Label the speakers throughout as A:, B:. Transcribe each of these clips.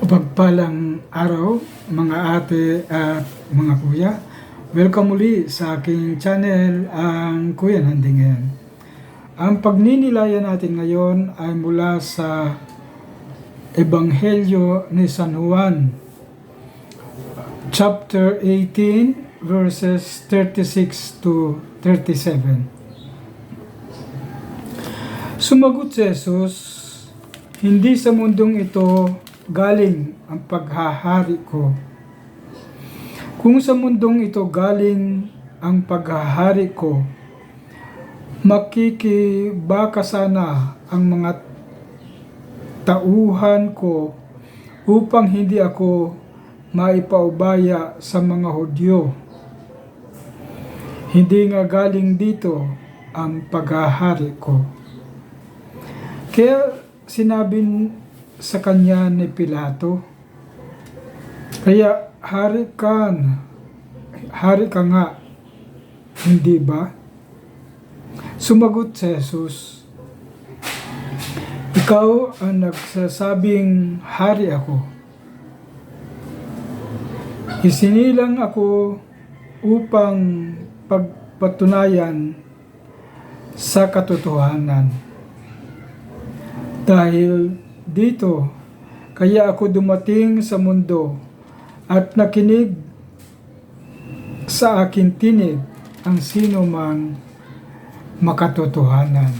A: Pagpalang araw, mga ate at mga kuya. Welcome muli sa aking channel, ang Kuya Nandingan. Ang pagninilayan natin ngayon ay mula sa Ebanghelyo ni San Juan, chapter 18, verses 36 to 37. Sumagot si Jesus, Hindi sa mundong ito galing ang paghahari ko. Kung sa mundong ito galing ang paghahari ko, makikibaka sana ang mga tauhan ko upang hindi ako maipaubaya sa mga Hudyo. Hindi nga galing dito ang paghahari ko. Kaya sinabi sa kanya ni Pilato, Kaya hari ka, hari ka nga, hindi ba? Sumagot si Jesus, Ikaw ang nagsasabing hari ako. Isinilang ako upang pagpatunayan sa katotohanan. Dahil dito, kaya ako dumating sa mundo at nakinig sa akin tinig ang sino mang makatotohanan.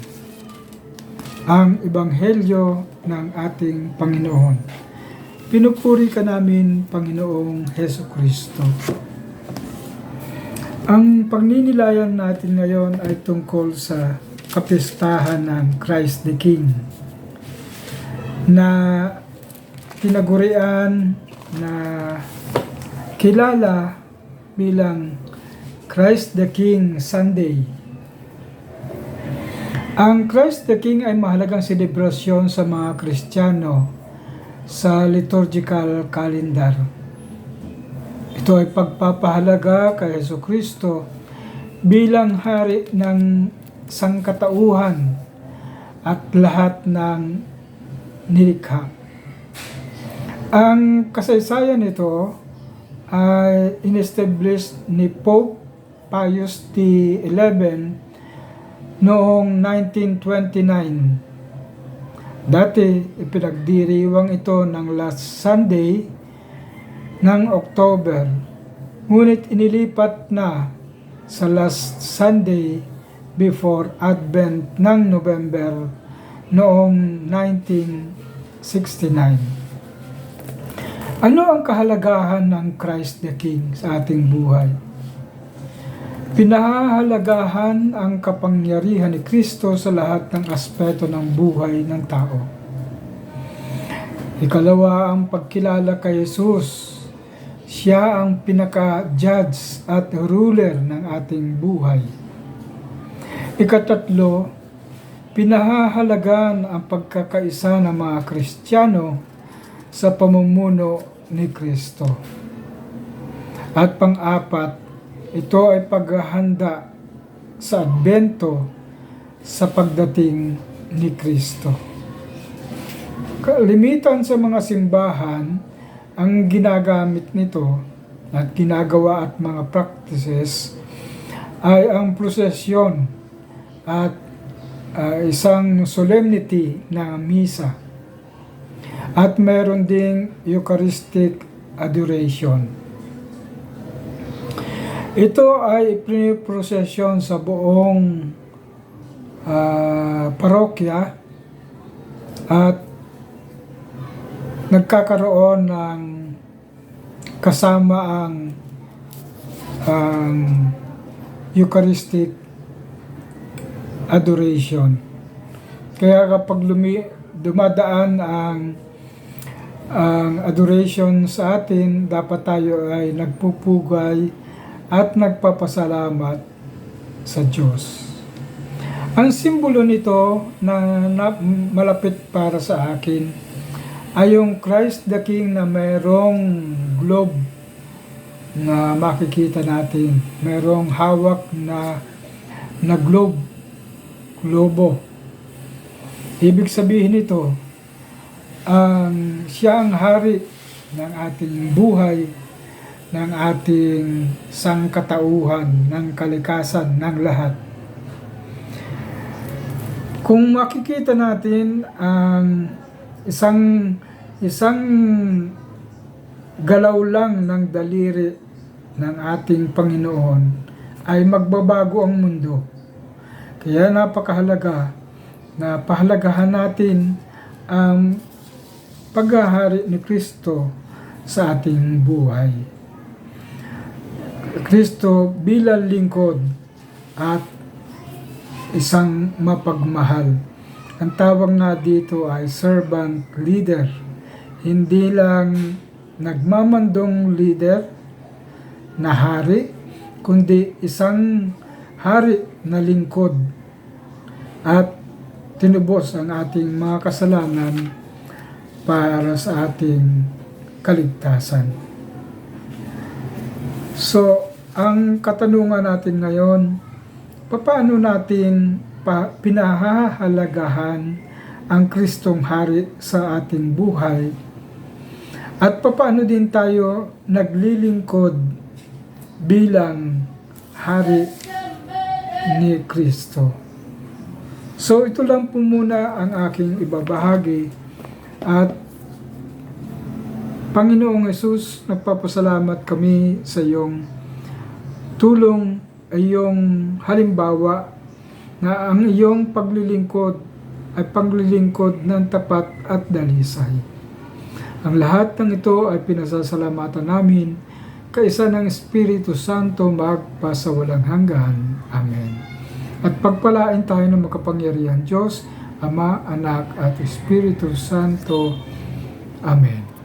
A: Ang Ebanghelyo ng ating Panginoon. Pinupuri ka namin, Panginoong Heso Kristo. Ang pagninilayan natin ngayon ay tungkol sa kapistahan ng Christ the King na tinagurian na kilala bilang Christ the King Sunday. Ang Christ the King ay mahalagang selebrasyon sa mga Kristiyano sa liturgical calendar. Ito ay pagpapahalaga kay Yeso Kristo bilang hari ng sangkatauhan at lahat ng nilikha. Ang kasaysayan nito ay inestablish ni Pope Pius XI noong 1929. Dati, ipinagdiriwang ito ng last Sunday ng October. Ngunit inilipat na sa last Sunday before Advent ng November noong 1969. Ano ang kahalagahan ng Christ the King sa ating buhay? Pinahahalagahan ang kapangyarihan ni Kristo sa lahat ng aspeto ng buhay ng tao. Ikalawa ang pagkilala kay Jesus. Siya ang pinaka-judge at ruler ng ating buhay. Ikatatlo, pinahahalagan ang pagkakaisa ng mga Kristiyano sa pamumuno ni Kristo. At pang-apat, ito ay paghahanda sa adbento sa pagdating ni Kristo. Kalimitan sa mga simbahan, ang ginagamit nito at ginagawa at mga practices ay ang prosesyon at uh, isang solemnity na misa. At meron ding Eucharistic adoration. Ito ay piniprosesyon sa buong uh, parokya at nagkakaroon ng kasama ang ang Eucharistic adoration. Kaya kapag lumi, dumadaan ang ang adoration sa atin, dapat tayo ay nagpupugay at nagpapasalamat sa Diyos. Ang simbolo nito na, na malapit para sa akin ay yung Christ the King na mayroong globe na makikita natin. Mayroong hawak na na globe, globo. Ibig sabihin nito, ang siya ang hari ng ating buhay, ng ating sangkatauhan, ng kalikasan, ng lahat. Kung makikita natin ang isang isang galaw lang ng daliri ng ating Panginoon ay magbabago ang mundo. Kaya napakahalaga na pahalagahan natin ang paghahari ni Kristo sa ating buhay. Kristo bilang lingkod at isang mapagmahal. Ang tawag nga dito ay servant leader. Hindi lang nagmamandong leader na hari, kundi isang hari na lingkod at tinubos ang ating mga kasalanan para sa ating kaligtasan. So, ang katanungan natin ngayon, paano natin pa, pinahahalagahan ang Kristong Hari sa ating buhay at paano din tayo naglilingkod bilang Hari ni Kristo. So ito lang po muna ang aking ibabahagi at Panginoong Yesus, nagpapasalamat kami sa iyong tulong, iyong halimbawa na ang iyong paglilingkod ay paglilingkod ng tapat at dalisay. Ang lahat ng ito ay pinasasalamatan namin kaisa ng Espiritu Santo magpasawalang hanggan. Amen. At pagpalain tayo ng makapangyarihan Diyos, Ama, Anak at Espiritu Santo. Amen.